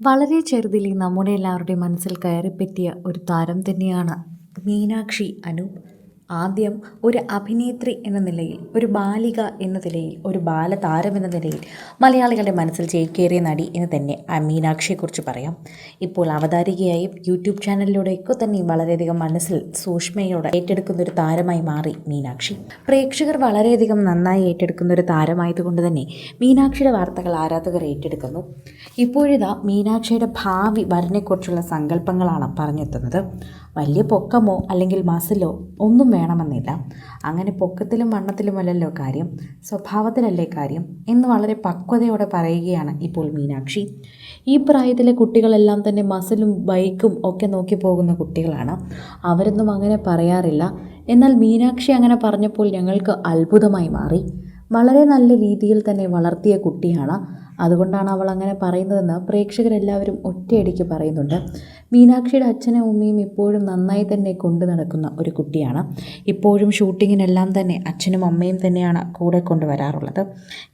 വളരെ ചെറുതിലെ നമ്മുടെ എല്ലാവരുടെയും മനസ്സിൽ കയറിപ്പറ്റിയ ഒരു താരം തന്നെയാണ് മീനാക്ഷി അനൂപ്. ആദ്യം ഒരു അഭിനേത്രി എന്ന നിലയിൽ ഒരു ബാലിക എന്ന നിലയിൽ ഒരു ബാലതാരം എന്ന നിലയിൽ മലയാളികളുടെ മനസ്സിൽ ചേക്കേറിയ നടി എന്ന് തന്നെ മീനാക്ഷിയെക്കുറിച്ച് പറയാം. ഇപ്പോൾ അവതാരികയായും യൂട്യൂബ് ചാനലിലൂടെയൊക്കെ തന്നെ വളരെയധികം മനസ്സിൽ സൂക്ഷ്മയോടെ ഏറ്റെടുക്കുന്ന ഒരു താരമായി മാറി മീനാക്ഷി. പ്രേക്ഷകർ വളരെയധികം നന്നായി ഏറ്റെടുക്കുന്ന ഒരു താരമായതുകൊണ്ട് തന്നെ മീനാക്ഷിയുടെ വാർത്തകൾ ആരാധകർ ഏറ്റെടുക്കുന്നു. ഇപ്പോഴിതാ മീനാക്ഷിയുടെ ഭാവി വരനെക്കുറിച്ചുള്ള സങ്കല്പങ്ങളാണ് പറഞ്ഞെത്തുന്നത്. വലിയ പൊക്കമോ അല്ലെങ്കിൽ മസിലോ ഒന്നും വേണമെന്നില്ല. അങ്ങനെ പൊക്കത്തിലും വണ്ണത്തിലുമല്ലല്ലോ കാര്യം. സ്വഭാവത്തിലല്ലേ കാര്യം എന്ന് വളരെ പക്വതയോടെ പറയുകയാണ് ഇപ്പോൾ മീനാക്ഷി. ഈ പ്രായത്തിലെ കുട്ടികളെല്ലാം തന്നെ മസിലും ബൈക്കും ഒക്കെ നോക്കി പോകുന്ന കുട്ടികളാണ്. അവരൊന്നും അങ്ങനെ പറയാറില്ല. എന്നാൽ മീനാക്ഷി അങ്ങനെ പറഞ്ഞപ്പോൾ ഞങ്ങൾക്ക് അത്ഭുതമായി മാറി. വളരെ നല്ല രീതിയിൽ തന്നെ വളർത്തിയ കുട്ടിയാണ്. അതുകൊണ്ടാണ് അവൾ അങ്ങനെ പറയുന്നതെന്ന് പ്രേക്ഷകരെല്ലാവരും ഒറ്റയടിക്ക് പറയുന്നുണ്ട്. മീനാക്ഷിയുടെ അച്ഛനും ഉമ്മയും ഇപ്പോഴും നന്നായി തന്നെ കൊണ്ടു നടക്കുന്ന ഒരു കുട്ടിയാണ്. ഇപ്പോഴും ഷൂട്ടിങ്ങിനെല്ലാം തന്നെ അച്ഛനും അമ്മയും തന്നെയാണ് കൂടെ കൊണ്ടുവരാറുള്ളത്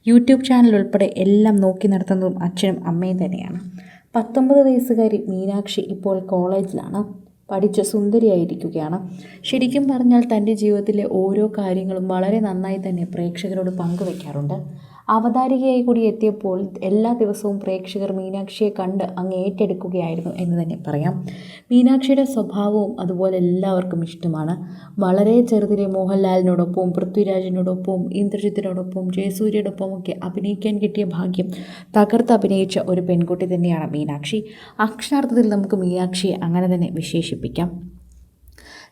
യൂട്യൂബ് ചാനൽ ഉൾപ്പെടെ എല്ലാം നോക്കി നടത്തുന്നതും അച്ഛനും അമ്മയും തന്നെയാണ്. പത്തൊമ്പത് വയസ്സുകാരി മീനാക്ഷി ഇപ്പോൾ കോളേജിലാണ്. പഠിച്ച് സുന്ദരിയായിരിക്കുകയാണ്. ശരിക്കും പറഞ്ഞാൽ തന്റെ ജീവിതത്തിലെ ഓരോ കാര്യങ്ങളും വളരെ നന്നായി തന്നെ പ്രേക്ഷകരോട് പങ്കുവയ്ക്കാറുണ്ട് അവതാരികയായി കൂടി എത്തിയപ്പോൾ എല്ലാ ദിവസവും പ്രേക്ഷകർ മീനാക്ഷിയെ കണ്ട് അങ്ങ് ഏറ്റെടുക്കുകയായിരുന്നു എന്ന് തന്നെ പറയാം. മീനാക്ഷിയുടെ സ്വഭാവവും അതുപോലെ എല്ലാവർക്കും ഇഷ്ടമാണ്. വളരെ ചെറുതിലെ മോഹൻലാലിനോടൊപ്പവും പൃഥ്വിരാജിനോടൊപ്പവും ഇന്ദ്രജിത്തിനോടൊപ്പം ജയസൂര്യയോടൊപ്പവും ഒക്കെ അഭിനയിക്കാൻ കിട്ടിയ ഭാഗ്യം തകർത്ത് അഭിനയിച്ച ഒരു പെൺകുട്ടി തന്നെയാണ് മീനാക്ഷി. അക്ഷരാർത്ഥത്തിൽ നമുക്ക് മീനാക്ഷിയെ അങ്ങനെ തന്നെ വിശേഷിപ്പിക്കാം.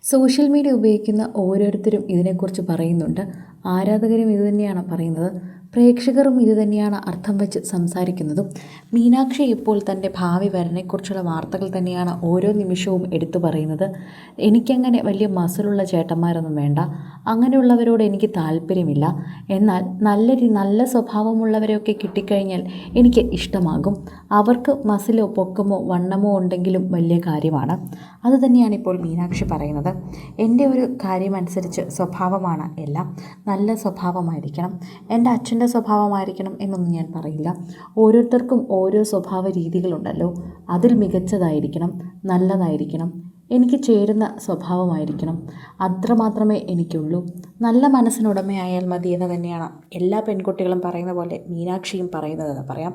സോഷ്യൽ മീഡിയ ഉപയോഗിക്കുന്ന ഓരോരുത്തരും ഇതിനെക്കുറിച്ച് പറയുന്നുണ്ട്. ആരാധകരും ഇതുതന്നെയാണ് പറയുന്നത്. പ്രേക്ഷകരും ഇതുതന്നെയാണ് അർത്ഥം വെച്ച് സംസാരിക്കുന്നതും. മീനാക്ഷി ഇപ്പോൾ തന്റെ ഭാവി വരനെക്കുറിച്ചുള്ള വാർത്തകൾ തന്നെയാണ് ഓരോ നിമിഷവും എടുത്തു പറയുന്നത്. എനിക്കങ്ങനെ വലിയ മസിലുള്ള ചേട്ടന്മാരൊന്നും വേണ്ട. അങ്ങനെയുള്ളവരോട് എനിക്ക് താല്പര്യമില്ല. എന്നാൽ നല്ല നല്ല സ്വഭാവമുള്ളവരെയൊക്കെ കിട്ടിക്കഴിഞ്ഞാൽ എനിക്ക് ഇഷ്ടമാകും. അവർക്ക് മസിലോ പൊക്കമോ വണ്ണമോ ഉണ്ടെങ്കിലും വലിയ കാര്യമാണ്. അതുതന്നെയാണ് ഇപ്പോൾ മീനാക്ഷി പറയുന്നത്. എന്റെ ഒരു കാര്യമനുസരിച്ച് സ്വഭാവമാണ് എല്ലാം. നല്ല സ്വഭാവമായിരിക്കണം. എന്റെ അച്ഛന്റെ സ്വഭാവമായിരിക്കണം എന്നൊന്നും ഞാൻ പറയില്ല. ഓരോരുത്തർക്കും ഓരോ സ്വഭാവ രീതികളുണ്ടല്ലോ അതിൽ മികച്ചതായിരിക്കണം നല്ലതായിരിക്കണം. എനിക്ക് ചേരുന്ന സ്വഭാവമായിരിക്കണം. അത്ര മാത്രമേ എനിക്കുള്ളൂ. നല്ല മനസ്സിനുടമയായാൽ മതി എന്ന് തന്നെയാണ് എല്ലാ പെൺകുട്ടികളും പറയുന്ന പോലെ മീനാക്ഷിയും പറയുന്നതെന്ന് പറയാം.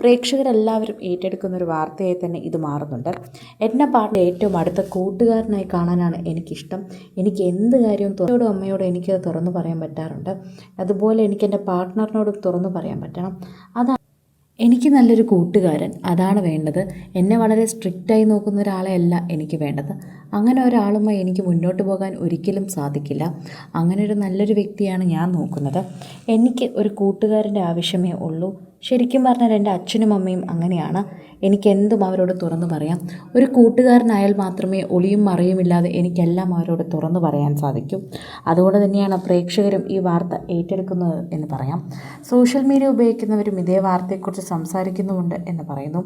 പ്രേക്ഷകരെല്ലാവരും ഏറ്റെടുക്കുന്ന ഒരു വാർത്തയായി തന്നെ ഇത് മാറുന്നുണ്ട്. എന്നെ പാട്ടിന്റെ ഏറ്റവും അടുത്ത കൂട്ടുകാരനായി കാണാനാണ് എനിക്കിഷ്ടം. എനിക്ക് എന്ത് കാര്യവും തുറയോടും അമ്മയോടും എനിക്കത് തുറന്നു പറയാൻ പറ്റാറുണ്ട്. അതുപോലെ എനിക്ക് എന്റെ പാർട്ട്ണറിനോടും തുറന്നു പറയാൻ പറ്റണം. അതാണ് എനിക്ക് നല്ലൊരു കൂട്ടുകാരൻ. അതാണ് വേണ്ടത്. എന്നെ വളരെ സ്ട്രിക്റ്റായി നോക്കുന്ന ഒരാളെയല്ല എനിക്ക് വേണ്ടത്. അങ്ങനെ ഒരാളുമായി എനിക്ക് മുന്നോട്ട് പോകാൻ ഒരിക്കലും സാധിക്കില്ല. അങ്ങനെ ഒരു നല്ലൊരു വ്യക്തിയാണ് ഞാൻ നോക്കുന്നത്. എനിക്ക് ഒരു കൂട്ടുകാരന്റെ ആവശ്യമേ ഉള്ളൂ. ശരിക്കും പറഞ്ഞാൽ എന്റെ അച്ഛനും അമ്മയും അങ്ങനെയാണ്. എനിക്ക് എന്തും അവരോട് തുറന്നു പറയാം. ഒരു കൂട്ടുകാരനായാൽ മാത്രമേ ഒളിയും മറയുമില്ലാതെ എനിക്കെല്ലാം അവരോട് തുറന്നു പറയാൻ സാധിക്കും. അതുകൊണ്ട് തന്നെയാണ് പ്രേക്ഷകരും ഈ വാർത്ത ഏറ്റെടുക്കുന്നത് എന്ന് പറയാം. സോഷ്യൽ മീഡിയ ഉപയോഗിക്കുന്നവരും ഇതേ വാർത്തയെക്കുറിച്ച് സംസാരിക്കുന്നുമുണ്ട് എന്ന് പറയുന്നു.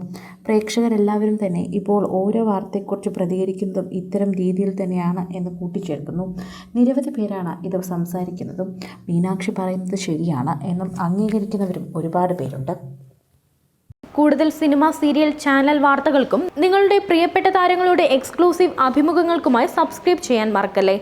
പ്രേക്ഷകരെല്ലാവരും തന്നെ ഇപ്പോൾ ഓരോ വാർത്തയെക്കുറിച്ച് പ്രതികരിക്കുന്നതും ഇത്തരം രീതിയിൽ തന്നെയാണ് എന്ന് കൂട്ടിച്ചേർക്കുന്നു. നിരവധി പേരാണ് ഇത് സംസാരിക്കുന്നതും മീനാക്ഷി പറയുന്നത് ശരിയാണ് എന്നും അംഗീകരിക്കുന്നവരും ഒരുപാട് പേരുണ്ട്. കൂടുതൽ സിനിമ സീരിയൽ ചാനൽ വാർത്തകൾക്കും നിങ്ങളുടെ പ്രിയപ്പെട്ട താരങ്ങളുടെ എക്സ്ക്ലൂസീവ് അഭിമുഖങ്ങൾക്കുമായി സബ്സ്ക്രൈബ് ചെയ്യാൻ മറക്കല്ലേ?